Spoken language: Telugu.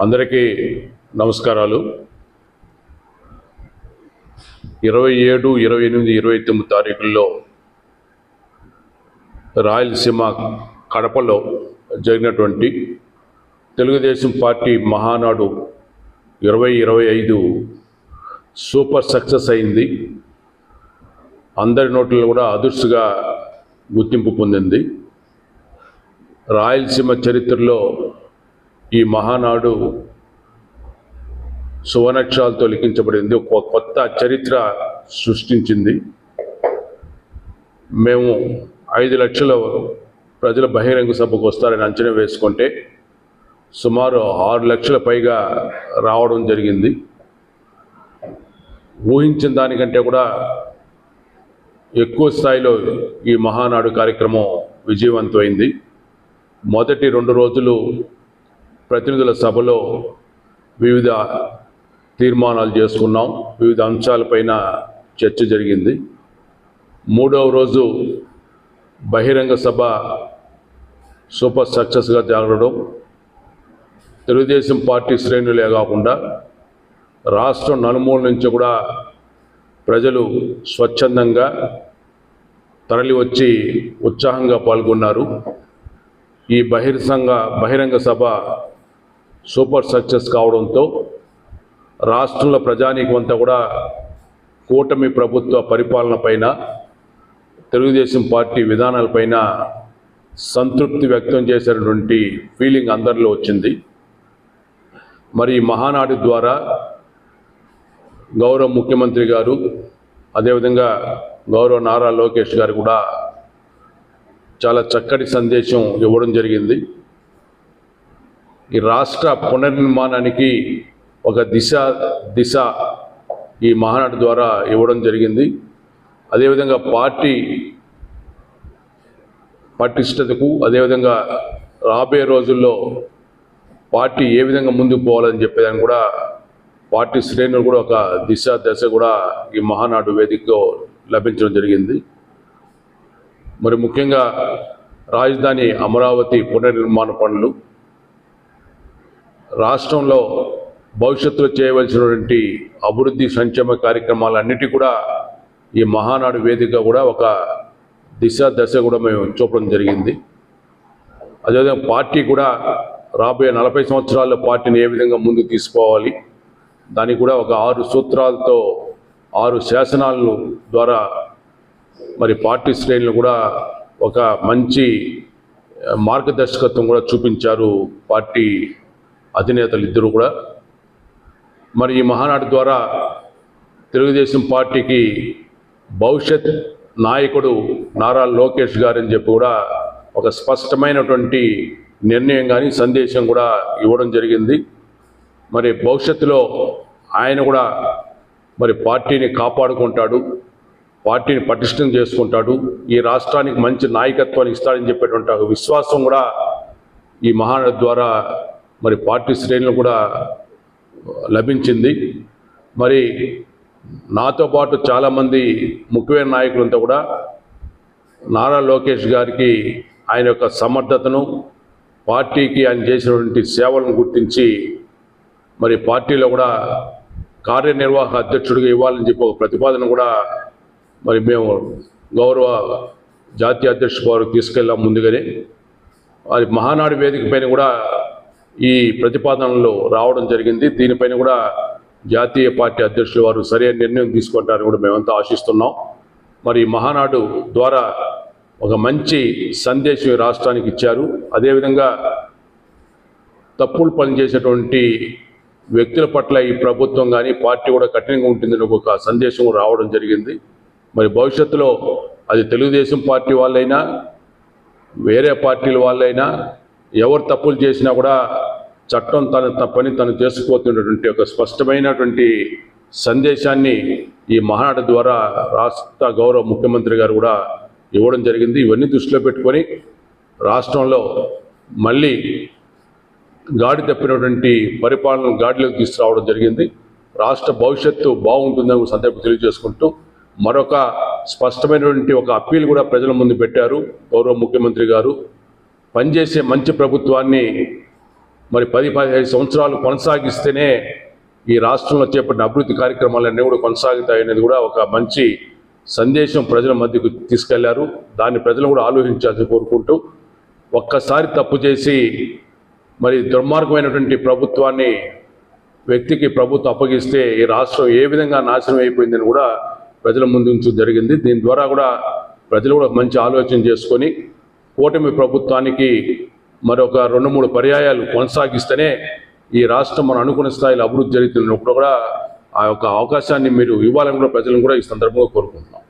అందరికీ నమస్కారాలు. ఇరవై ఏడు ఇరవై ఎనిమిది ఇరవై తొమ్మిది తారీఖుల్లో రాయలసీమ కడపలో జరిగినటువంటి తెలుగుదేశం పార్టీ మహానాడు ఇరవై ఇరవై ఐదు సూపర్ సక్సెస్ అయింది. అందరి నోట్లో కూడా అదుర్సుగా గుర్తింపు పొందింది. రాయలసీమ చరిత్రలో ఈ మహానాడు సువర్ణక్షరాలతో లిఖించబడింది. ఒక కొత్త చరిత్ర సృష్టించింది. మేము ఐదు లక్షల ప్రజల బహిరంగ సభకు వస్తారని అంచనా వేసుకుంటే సుమారు ఆరు లక్షల పైగా రావడం జరిగింది. ఊహించిన దానికంటే కూడా ఎక్కువ స్థాయిలో ఈ మహానాడు కార్యక్రమం విజయవంతమైంది. మొదటి రెండు రోజులు ప్రతినిధుల సభలో వివిధ తీర్మానాలు చేసుకున్నాం. వివిధ అంశాలపైన చర్చ జరిగింది. మూడవ రోజు బహిరంగ సభ సూపర్ సక్సెస్గా జరగడం తెలుగుదేశం పార్టీ శ్రేణులే కాకుండా రాష్ట్రం నలుమూల నుంచి కూడా ప్రజలు స్వచ్ఛందంగా తరలి వచ్చి ఉత్సాహంగా పాల్గొన్నారు. ఈ బహిర్సంగ బహిరంగ సభ సూపర్ సక్సెస్ కావడంతో రాష్ట్రంలో ప్రజానీకమంతా కూడా కూటమి ప్రభుత్వ పరిపాలన పైన తెలుగుదేశం పార్టీ విధానాలపైన సంతృప్తి వ్యక్తం చేసినటువంటి ఫీలింగ్ అందరిలో వచ్చింది. మరి మహానాడు ద్వారా గౌరవ ముఖ్యమంత్రి గారు అదేవిధంగా గౌరవ నారా లోకేష్ గారు కూడా చాలా చక్కటి సందేశం ఇవ్వడం జరిగింది. ఈ రాష్ట్ర పునర్నిర్మాణానికి ఒక దిశ దిశ ఈ మహానాడు ద్వారా ఇవ్వడం జరిగింది. అదేవిధంగా పార్టీ పటిష్టతకు అదేవిధంగా రాబోయే రోజుల్లో పార్టీ ఏ విధంగా ముందుకు పోవాలని చెప్పేదాన్ని కూడా పార్టీ శ్రేణులు కూడా ఒక దిశ దశ కూడా ఈ మహానాడు వేదికలో లభించడం జరిగింది. మరి ముఖ్యంగా రాజధాని అమరావతి పునర్నిర్మాణ పనులు రాష్ట్రంలో భవిష్యత్తులో చేయవలసినటువంటి అభివృద్ధి సంక్షేమ కార్యక్రమాలన్నిటి కూడా ఈ మహానాడు వేదిక కూడా ఒక దిశ దశ కూడా మేము చూపడం జరిగింది. అదేవిధంగా పార్టీ కూడా రాబోయే నలభై సంవత్సరాల్లో పార్టీని ఏ విధంగా ముందుకు తీసుకోవాలి దానికి కూడా ఒక ఆరు సూత్రాలతో ఆరు శాసనాలను ద్వారా మరి పార్టీ శ్రేణులు కూడా ఒక మంచి మార్గదర్శకత్వం కూడా చూపించారు పార్టీ అధినేతలు ఇద్దరు కూడా. మరి ఈ మహానాడు ద్వారా తెలుగుదేశం పార్టీకి భవిష్యత్ నాయకుడు నారా లోకేష్ గారని చెప్పి కూడా ఒక స్పష్టమైనటువంటి నిర్ణయం కానీ సందేశం కూడా ఇవ్వడం జరిగింది. మరి భవిష్యత్తులో ఆయన కూడా మరి పార్టీని కాపాడుకుంటాడు పార్టీని పటిష్టం చేసుకుంటాడు ఈ రాష్ట్రానికి మంచి నాయకత్వాన్ని ఇస్తాడని చెప్పేటువంటి విశ్వాసం కూడా ఈ మహానాడు ద్వారా మరి పార్టీ శ్రేణులు కూడా లభించింది. మరి నాతో పాటు చాలామంది ముఖ్యమైన నాయకులంతా కూడా నారా లోకేష్ గారికి ఆయన యొక్క సమర్థతను పార్టీకి ఆయన చేసినటువంటి సేవలను గుర్తించి మరి పార్టీలో కూడా కార్యనిర్వాహక అధ్యక్షుడిగా ఇవ్వాలని చెప్పి ఒక ప్రతిపాదన కూడా మరి మేము గౌరవ జాతీయ అధ్యక్షుడు వారు తీసుకెళ్ళాం ముందుగానే. అది మహానాడు వేదిక పైన కూడా ఈ ప్రతిపాదనలు రావడం జరిగింది. దీనిపైన కూడా జాతీయ పార్టీ అధ్యక్షులు వారు సరైన నిర్ణయం తీసుకుంటారని కూడా మేమంతా ఆశిస్తున్నాం. మరి మహానాడు ద్వారా ఒక మంచి సందేశం రాష్ట్రానికి ఇచ్చారు. అదేవిధంగా తప్పులు పనిచేసేటువంటి వ్యక్తుల పట్ల ఈ ప్రభుత్వం కానీ పార్టీ కూడా కఠినంగా ఉంటుందని ఒక సందేశం రావడం జరిగింది. మరి భవిష్యత్తులో అది తెలుగుదేశం పార్టీ వాళ్ళైనా వేరే పార్టీల వాళ్ళైనా ఎవరు తప్పులు చేసినా కూడా చట్టం తన తప్పని తను చేసుకుపోతున్నటువంటి ఒక స్పష్టమైనటువంటి సందేశాన్ని ఈ మహానాడు ద్వారా రాష్ట్ర గౌరవ ముఖ్యమంత్రి గారు కూడా ఇవ్వడం జరిగింది. ఇవన్నీ దృష్టిలో పెట్టుకొని రాష్ట్రంలో మళ్ళీ గాడి తప్పినటువంటి పరిపాలన గాడిలోకి తీసుకురావడం జరిగింది. రాష్ట్ర భవిష్యత్తు బాగుంటుందని సందర్భం తెలియజేసుకుంటూ మరొక స్పష్టమైనటువంటి ఒక అప్పీల్ కూడా ప్రజల ముందు పెట్టారు గౌరవ ముఖ్యమంత్రి గారు. పనిచేసే మంచి ప్రభుత్వాన్ని మరి పది పదిహేను సంవత్సరాలు కొనసాగిస్తేనే ఈ రాష్ట్రంలో చేపట్టిన అభివృద్ధి కార్యక్రమాలన్నీ కూడా కొనసాగుతాయనేది కూడా ఒక మంచి సందేశం ప్రజల మధ్యకు తీసుకెళ్ళారు. దాన్ని ప్రజలు కూడా ఆలోచించాల్సి కోరుకుంటూ ఒక్కసారి తప్పు చేసి మరి దుర్మార్గమైనటువంటి ప్రభుత్వాన్ని వ్యక్తికి ప్రభుత్వం అప్పగిస్తే ఈ రాష్ట్రం ఏ విధంగా నాశనం అయిపోయిందని కూడా ప్రజల ముందు ఉంచడం జరిగింది. దీని ద్వారా కూడా ప్రజలు కూడా మంచి ఆలోచన చేసుకొని కూటమి ప్రభుత్వానికి మరొక రెండు మూడు పర్యాయాలు కొనసాగిస్తేనే ఈ రాష్ట్రం మనం అనుకున్న స్థాయిలో అభివృద్ధి జరుగుతున్నప్పుడు కూడా ఆ యొక్క అవకాశాన్ని మీరు ఇవ్వాలని కూడా ప్రజలను కూడా ఈ సందర్భంగా కోరుకుంటున్నాం.